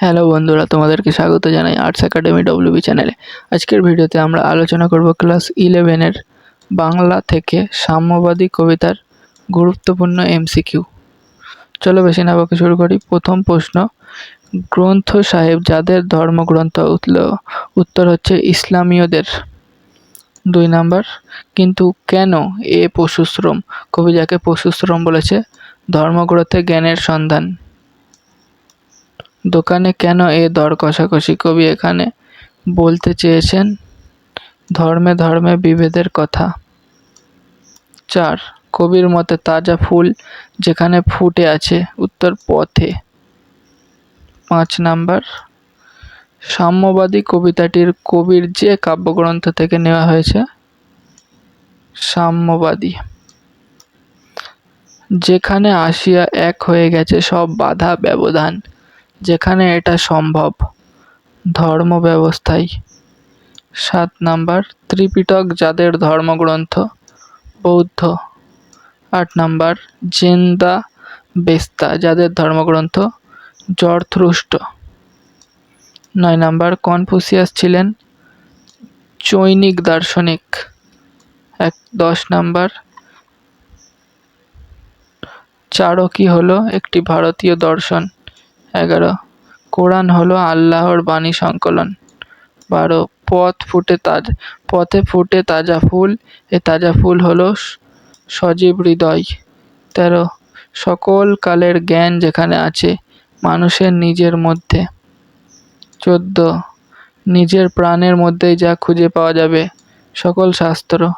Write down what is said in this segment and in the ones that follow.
Hello বন্ধুরা, তোমাদেরকে স্বাগত জানাই আর্টস একাডেমি ডব্লিউবি চ্যানেলে আজকের ভিডিওতে আমরা আলোচনা করব ক্লাস ইলেভেনের বাংলা থেকে সাম্যবাদী কবিতার গুরুত্বপূর্ণ এমসিকিউ চলো বেশি না বকে শুরু করি। প্রথম প্রশ্ন, গ্রন্থ সাহেব যাদের ধর্মগ্রন্থ উত্তর হচ্ছে ইসলামীয়দের। দুই নাম্বার, কিন্তু কেন এ পশুশ্রম, কবি যাকে পশুশ্রম বলেছে, ধর্মগ্রন্থে জ্ঞানের সন্ধান? দোকানে কেন এ দর কষাকষি? কবি এখানে বলতে চেয়েছেন, ধর্মে ধর্মে বিভেদের কথা। চার, কবির মতে তাজা ফুল যেখানে ফুটে আছে উত্তর পথে। পাঁচ নাম্বার, সাম্যবাদী কবিতাটির কবির যে কাব্যগ্রন্থ থেকে নেওয়া হয়েছে, সাম্যবাদী। যেখানে আসিয়া এক হয়ে গেছে সব বাধা ব্যবধান। যেখানে এটা সম্ভব। ধর্ম ব্যবস্থায় সাত নাম্বার, ত্রিপিটক যাদের ধর্মগ্রন্থ, বৌদ্ধ। আট নাম্বার, জেন্দা বেস্তা যাদের ধর্মগ্রন্থ, জরথ্রুষ্ট। নয় নাম্বার, কনফুসিয়াস ছিলেন চৈনিক দার্শনিক। এক, দশ নাম্বার, চারকী হলো একটি ভারতীয় দর্শন। এগারো। কোরআন হলো আল্লাহর বাণী সংকলন। বারো, পথ ফুটে তাজ, পথে ফুটে তাজা ফুল, এ তাজা ফুল হলো সজীব হৃদয়। তেরো, সকল কালের জ্ঞান যেখানে আছে, মানুষের নিজের মধ্যে। চোদ্দ, নিজের প্রাণের মধ্যেই যা খুঁজে পাওয়া যাবে, সকল শাস্ত্র।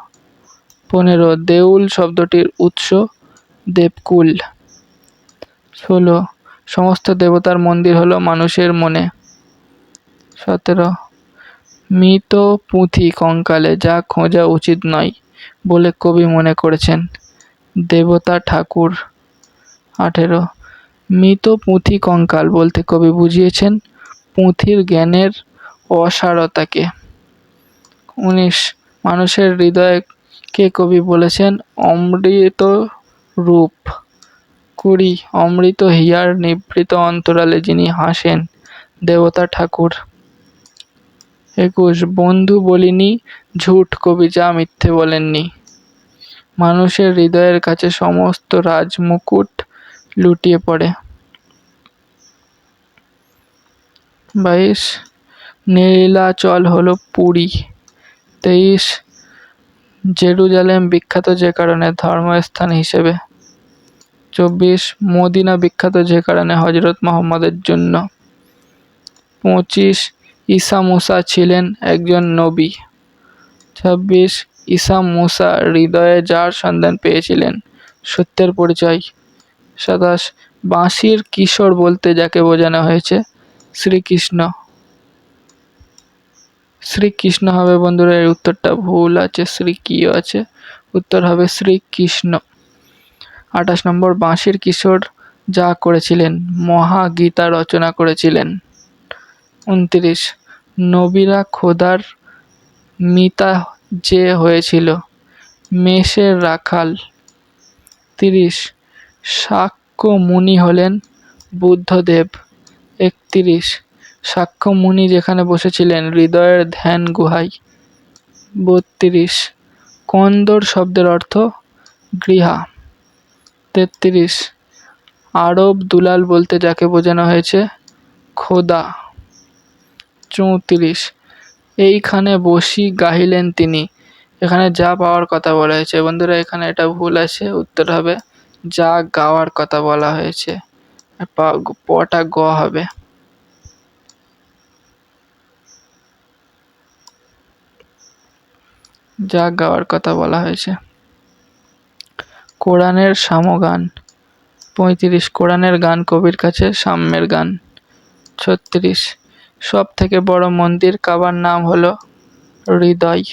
পনেরো, দেউল শব্দটির উৎস, দেবকুল। ষোলো সমস্ত দেবতার মন্দির হলো মানুষের মনে। সতেরো, মৃত পুঁথি কঙ্কালে যা খোঁজা উচিত নয় বলে কবি মনে করেছেন। দেবতা ঠাকুর। আঠেরো, মৃত পুঁথি কঙ্কাল বলতে কবি বুঝিয়েছেন পুঁথির জ্ঞানের অসারতাকে। উনিশ, মানুষের হৃদয়কে কবি বলেছেন অমৃত রূপ। কুড়ি অমৃত হিয়ার নিভৃত অন্তরালে যিনি হাসেন, দেবতা ঠাকুর। একুশ, বন্ধু বলিনি, ঝুট কবি যা মিথ্যে বলেননি। মানুষের হৃদয়ের কাছে সমস্ত রাজমুকুট লুটিয়ে পড়ে। বাইশ, নীলাচল হলো পুরী। তেইশ, জেরুজালেম বিখ্যাত যে কারণে ধর্মস্থান হিসেবে চব্বিশ মদিনা বিখ্যাত যে কারণে হজরত মোহাম্মদের জন্য পঁচিশ ঈসা মুসা ছিলেন একজন নবী। ছাব্বিশ ঈসা মুসা হৃদয়ে যার সন্ধান পেয়েছিলেন, সত্যের পরিচয়। সাতাশ বাঁশির কিশোর বলতে যাকে বোঝানো হয়েছে, শ্রীকৃষ্ণ। শ্রীকৃষ্ণ হবে বন্ধুরা, এর উত্তরটা ভুল আছে, শ্রী কিও আছে? উত্তর হবে শ্রীকৃষ্ণ। আঠাশ নম্বর বাঁশির কিশোর যা করেছিলেন মহাগীতা রচনা করেছিলেন। উনত্রিশ, নবীরা খোদার মিতা যে হয়েছিল, মেষের রাখাল। তিরিশ সাক্ষ্য মুনি হলেন বুদ্ধদেব। একত্রিশ সাক্ষ্য মুনি যেখানে বসেছিলেন, হৃদয়ের ধ্যান গুহায়। বত্রিশ, কন্দর শব্দের অর্থ গৃহা। তেত্রিশ। আরব দুলাল বলতে যাকে বোঝানো হয়েছে, খোদা। চৌত্রিশ। এইখানে বসি গাহিলেন তিনি। এখানে যা পাওয়ার কথা বলা হয়েছে। বন্ধুরা, এখানে এটা ভুল আছে, উত্তর হবে যা গাওয়ার কথা বলা হয়েছে। পটা গ হবে। যা গাওয়ার কথা বলা হয়েছে। কোরআনের সামগান পঁয়ত্রিশ কোরআনের গান কবির কাছে সাম্যের গান। ছত্রিশ সব থেকে বড় মন্দির কাবার নাম হলো হৃদয়।